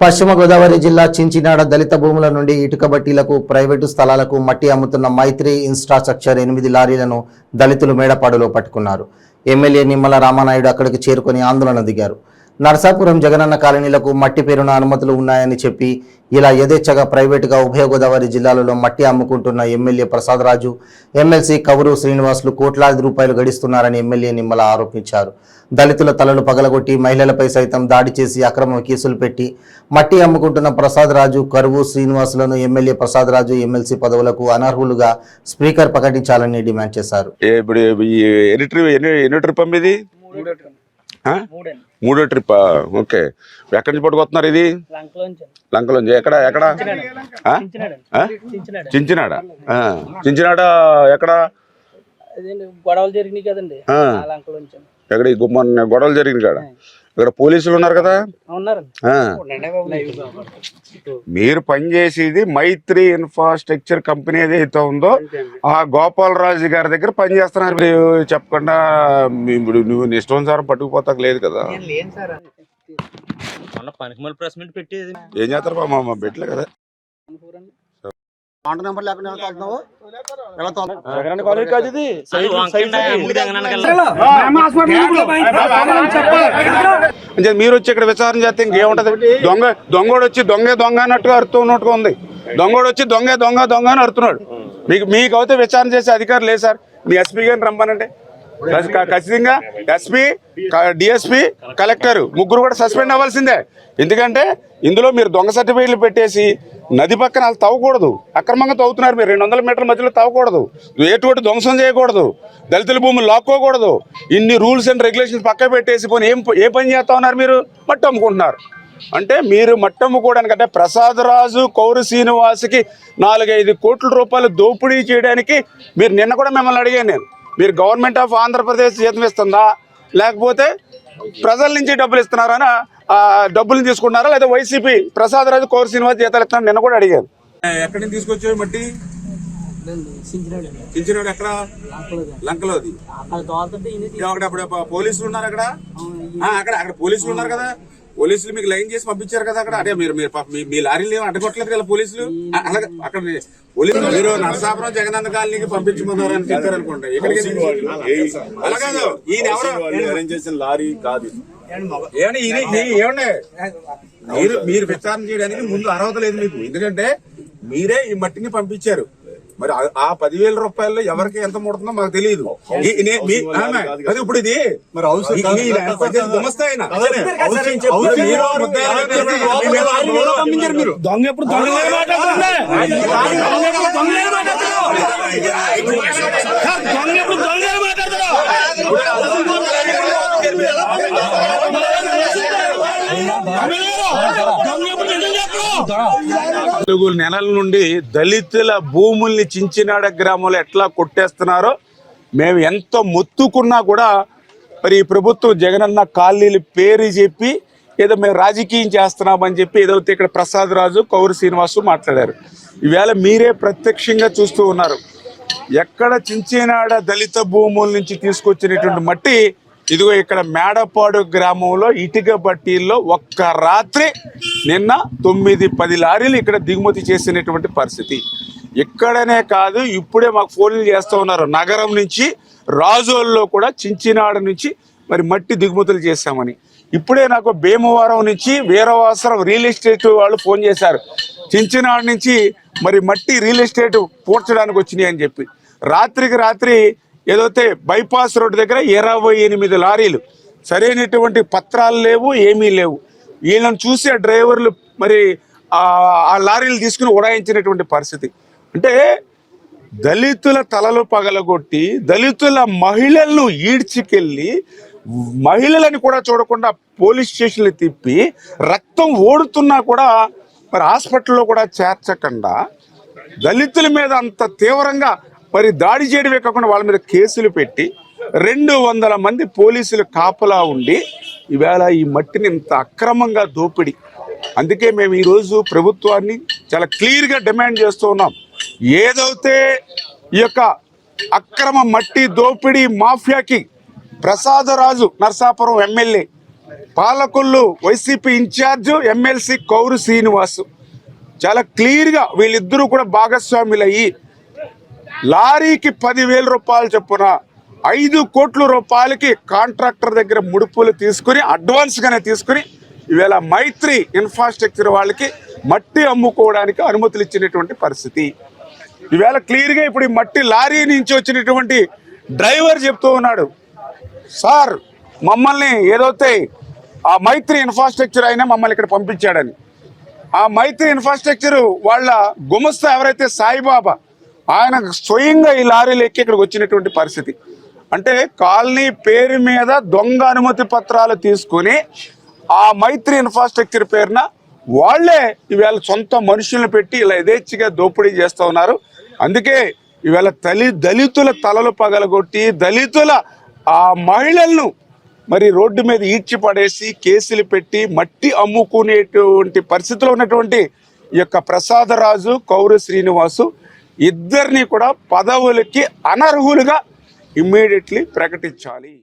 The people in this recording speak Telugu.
పశ్చిమ గోదావరి జిల్లా చించినాడ దళిత భూముల నుండి ఇటుక బట్టీలకు ప్రైవేటు స్థలాలకు మట్టి అమ్ముతున్న మైత్రి ఇన్ఫ్రాస్ట్రక్చర్ ఎనిమిది లారీలను దళితులు మేడపాడులో పట్టుకున్నారు. ఎమ్మెల్యే నిమ్మల రామానాయుడు అక్కడికి చేరుకొని ఆందోళన దిగారు. నరసాపురం జగనన్న కాలనీలకు మట్టి పేరున అనుమతులు ఉన్నాయని చెప్పి ఇలా యథేచ్ఛగా ప్రైవేటుగా ఉభయ గోదావరి జిల్లాలలో మట్టి అమ్ముకుంటున్న ఎమ్మెల్యే ప్రసాదరాజు ఎమ్మెల్సీ కవురు శ్రీనివాసులు కోట్లాది రూపాయలు గడిస్తున్నారని ఎమ్మెల్యే నిమ్మల ఆరోపించారు. దళితుల తలలు పగలగొట్టి మహిళలపై సైతం దాడి చేసి అక్రమ కేసులు పెట్టి మట్టి అమ్ముకుంటున్న ప్రసాదరాజు కరువు శ్రీనివాసులను ఎమ్మెల్యే ప్రసాదరాజు ఎమ్మెల్సీ పదవులకు అనర్హులుగా స్పీకర్ ప్రకటించాలని డిమాండ్ చేశారు. ఇప్పుడు మూడో ట్రిప్ ఓకే. ఎక్కడి నుంచి పట్టుకొస్తున్నారు ఇది? లంకలోంచి. ఎక్కడ? ఎక్కడ? చించినాడు? చించినాడు. ఎక్కడ? గొడవలు జరిగినాయి కదండి. ఎక్కడ గొడవలు జరిగింది కాడ? ఇక్కడ పోలీసులు ఉన్నారు కదా. మీరు పనిచేసేది మైత్రి ఇన్ఫ్రాస్ట్రక్చర్ కంపెనీ ఏదైతే ఉందో ఆ గోపాలరాజు గారి దగ్గర పనిచేస్తున్నారు. మీరు చెప్పకుండా ఇప్పుడు నువ్వు నీ ఇష్టానుసారం పట్టుకుపోతాక లేదు కదా? ఏం చేస్తారు మా బిడ్డలే కదా? వెళ్ళాలి. అంటే మీరు వచ్చి ఇక్కడ విచారణ చేస్తే ఇంకేముంటది? దొంగ దొంగోడు వచ్చి దొంగే దొంగ అన్నట్టుగా అరుతున్నట్టుగా ఉంది. దొంగోడు వచ్చి దొంగే దొంగ దొంగ అని అరుతున్నాడు. మీకు మీకు అయితే విచారణ చేసే అధికారం లేదు సార్. మీ ఎస్పీ గారిని క- ఖచ్చితంగా ఎస్పీ డిఎస్పీ కలెక్టర్ ముగ్గురు కూడా సస్పెండ్ అవ్వాల్సిందే. ఎందుకంటే ఇందులో మీరు దొంగ సర్టిఫికేట్లు పెట్టేసి నది పక్కన వాళ్ళు తవ్వకూడదు. అక్రమంగా తవ్వుతున్నారు మీరు. రెండు వందల మీటర్ల మధ్యలో తవ్వకూడదు. ఎటువంటి ధ్వంసం చేయకూడదు. దళితుల భూములు లాక్కోకూడదు. ఇన్ని రూల్స్ అండ్ రెగ్యులేషన్స్ పక్క పెట్టేసి పోనీ ఏం ఏ పని చేస్తా ఉన్నారు మీరు? మట్టి అమ్ముకుంటున్నారు. అంటే మీరు మట్టి అంటే ప్రసాదరాజు కౌరు శ్రీనివాస్కి నాలుగైదు కోట్ల రూపాయలు దోపిడీ చేయడానికి మీరు నిన్న కూడా మిమ్మల్ని అడిగాను నేను. మీరు గవర్నమెంట్ ఆఫ్ ఆంధ్రప్రదేశ్ జీతం ఇస్తుందా? లేకపోతే ప్రజల నుంచి డబ్బులు ఇస్తున్నారని ఆ డబ్బులు తీసుకున్నారా? లేదా వైసీపీ ప్రసాదరాజు కౌరు శ్రీనివాస్ జీతాలు ఇస్తున్నారు నిన్న కూడా అడిగాను ఎక్కడి నుంచి తీసుకొచ్చావు మట్టి? చించినాడు ఎక్కడ? ఈయన అక్కడ అప్పుడు పోలీసులు ఉన్నారు అక్కడ. ఆ, అక్కడ అక్కడ పోలీసులు ఉన్నారు కదా. పోలీసులు మీకు లైన్ చేసి పంపించారు కదా అక్కడ? అదే మీరు మీరు మీ- లారీలు ఏమి అడ్డగొట్టలేదు కదా పోలీసులు? అలాగే అక్కడ పోలీసులు మీరు నరసాపురం జగనన్న కాలనీకి పంపించమన్నారు అని చెప్పారు అనుకోండి. ఇక్కడికి అలా కాదు. ఈయన ఎవరు? అరేంజ్ చేసిన లారీ కాదు. ఏమండి? మీరు మీరు విచారణ చేయడానికి ముందు అర్హత లేదు మీకు. ఎందుకంటే మీరే ఈ మట్టిని పంపించారు. మరి ఆ- పదివేల రూపాయల్లో ఎవరికి ఎంత ముడుతుందో మాకు తెలియదు అది ఇప్పుడు ఇది. మరి హౌస్ ఈ- ఈ ఎంత పెద్ద గుమస్తా ఆయన. అదేనే, హౌస్ ఇప్పుడు హౌస్ మీరు ముద్దాయిగా మీరు మీ లారీ ఎవరో పంపించారు మీరు నాలుగు నెలల నుండి దళితుల భూముల్ని చించినాడ గ్రామంలో ఎట్లా కొట్టేస్తున్నారో మేము ఎంత మొత్తుకున్నా కూడా మరి ఈ ప్రభుత్వం జగనన్న కాలనీల పేరు చెప్పి ఏదో మేము రాజకీయం చేస్తున్నామని చెప్పి ఏదైతే ఇక్కడ ప్రసాద్ రాజు కౌరు శ్రీనివాసు మాట్లాడారు. ఈవేళ మీరే ప్రత్యక్షంగా చూస్తూ ఉన్నారు. ఎక్కడ చించినాడ దళిత భూముల నుంచి తీసుకొచ్చినటువంటి మట్టి ఇదిగో ఇక్కడ మేడపాడు గ్రామంలో ఇటుక బట్టీల్లో ఒక్క రాత్రి నిన్న తొమ్మిది పది లారీలు ఇక్కడ దిగుమతి చేసినటువంటి పరిస్థితి. ఇక్కడనే కాదు ఇప్పుడే మాకు ఫోన్లు చేస్తూ ఉన్నారు. నగరం నుంచి రాజోల్లో కూడా చించినాడ నుంచి మరి మట్టి దిగుమతులు చేశామని. ఇప్పుడే నాకు భీమవరం నుంచి వీరవాసరం రియల్ ఎస్టేట్ వాళ్ళు ఫోన్ చేశారు. చించినాడ నుంచి మరి మట్టి రియల్ ఎస్టేట్ పూడ్చడానికి వచ్చినాయి అని చెప్పి. రాత్రికి రాత్రి ఏదైతే బైపాస్ రోడ్డు దగ్గర ఇరవై ఎనిమిది లారీలు సరైనటువంటి పత్రాలు లేవు ఏమీ లేవు. వీళ్ళని చూసి ఆ డ్రైవర్లు మరి ఆ లారీలు తీసుకుని ఉడాయించినటువంటి పరిస్థితి. అంటే దళితుల తలలు పగలగొట్టి దళితుల మహిళలను ఈడ్చికెళ్ళి మహిళలని కూడా చూడకుండా పోలీస్ స్టేషన్లు తిప్పి రక్తం ఓడుతున్నా కూడా మరి హాస్పిటల్లో కూడా చేర్చకుండా దళితుల మీద అంత తీవ్రంగా మరి దాడి చేయడమే కాకుండా వాళ్ళ మీద కేసులు పెట్టి రెండు వందల మంది పోలీసులు కాపలా ఉండి ఈవేళ ఈ మట్టిని ఇంత అక్రమంగా దోపిడి. అందుకే మేము ఈరోజు ప్రభుత్వాన్ని చాలా క్లియర్గా డిమాండ్ చేస్తూ ఉన్నాం. ఏదైతే ఈ యొక్క అక్రమ మట్టి దోపిడీ మాఫియాకి Prasadaraju Narsapuram MLA Palakollu YCP incharge MLC Kauru Srinivasu. చాలా క్లియర్గా వీళ్ళిద్దరూ కూడా భాగస్వాములయ్యి లారీకి పదివేల రూపాయలు చొప్పున ఐదు కోట్ల రూపాయలకి కాంట్రాక్టర్ దగ్గర ముడుపులు తీసుకుని అడ్వాన్స్గానే తీసుకుని ఈవేళ మైత్రి ఇన్ఫ్రాస్ట్రక్చర్ వాళ్ళకి మట్టి అమ్ముకోవడానికి అనుమతులు ఇచ్చినటువంటి పరిస్థితి. ఈవేళ క్లియర్గా ఇప్పుడు ఈ మట్టి లారీ నుంచి వచ్చినటువంటి డ్రైవర్ చెప్తూ ఉన్నాడు. సార్ మమ్మల్ని ఏదైతే ఆ మైత్రి ఇన్ఫ్రాస్ట్రక్చర్ అయినా మమ్మల్ని ఇక్కడ పంపించాడని. ఆ మైత్రి ఇన్ఫ్రాస్ట్రక్చర్ వాళ్ళ గుమస్తా ఎవరైతే సాయిబాబా ఆయన స్వయంగా ఈ లారీలు ఎక్కి ఇక్కడికి వచ్చినటువంటి పరిస్థితి. అంటే కాలనీ పేరు మీద దొంగ అనుమతి పత్రాలు తీసుకుని ఆ మైత్రి ఇన్ఫ్రాస్ట్రక్చర్ పేరున వాళ్ళే ఈవేళ సొంత మనుషులను పెట్టి ఇలా యథేచ్ఛగా దోపిడీ చేస్తూ ఉన్నారు. అందుకే ఈవేళ తలి దళితుల తలలు పగలగొట్టి దళితుల ఆ మహిళలను మరి రోడ్డు మీద ఈడ్చి పడేసి కేసులు పెట్టి మట్టి అమ్ముకునేటువంటి పరిస్థితిలో ఉన్నటువంటి ఈ యొక్క ప్రసాదరాజు కౌరు శ్రీనివాసు ఇద్దరిని కూడా పదవులకి అనర్హులుగా ఇమ్మీడియట్లీ ప్రకటించాలి.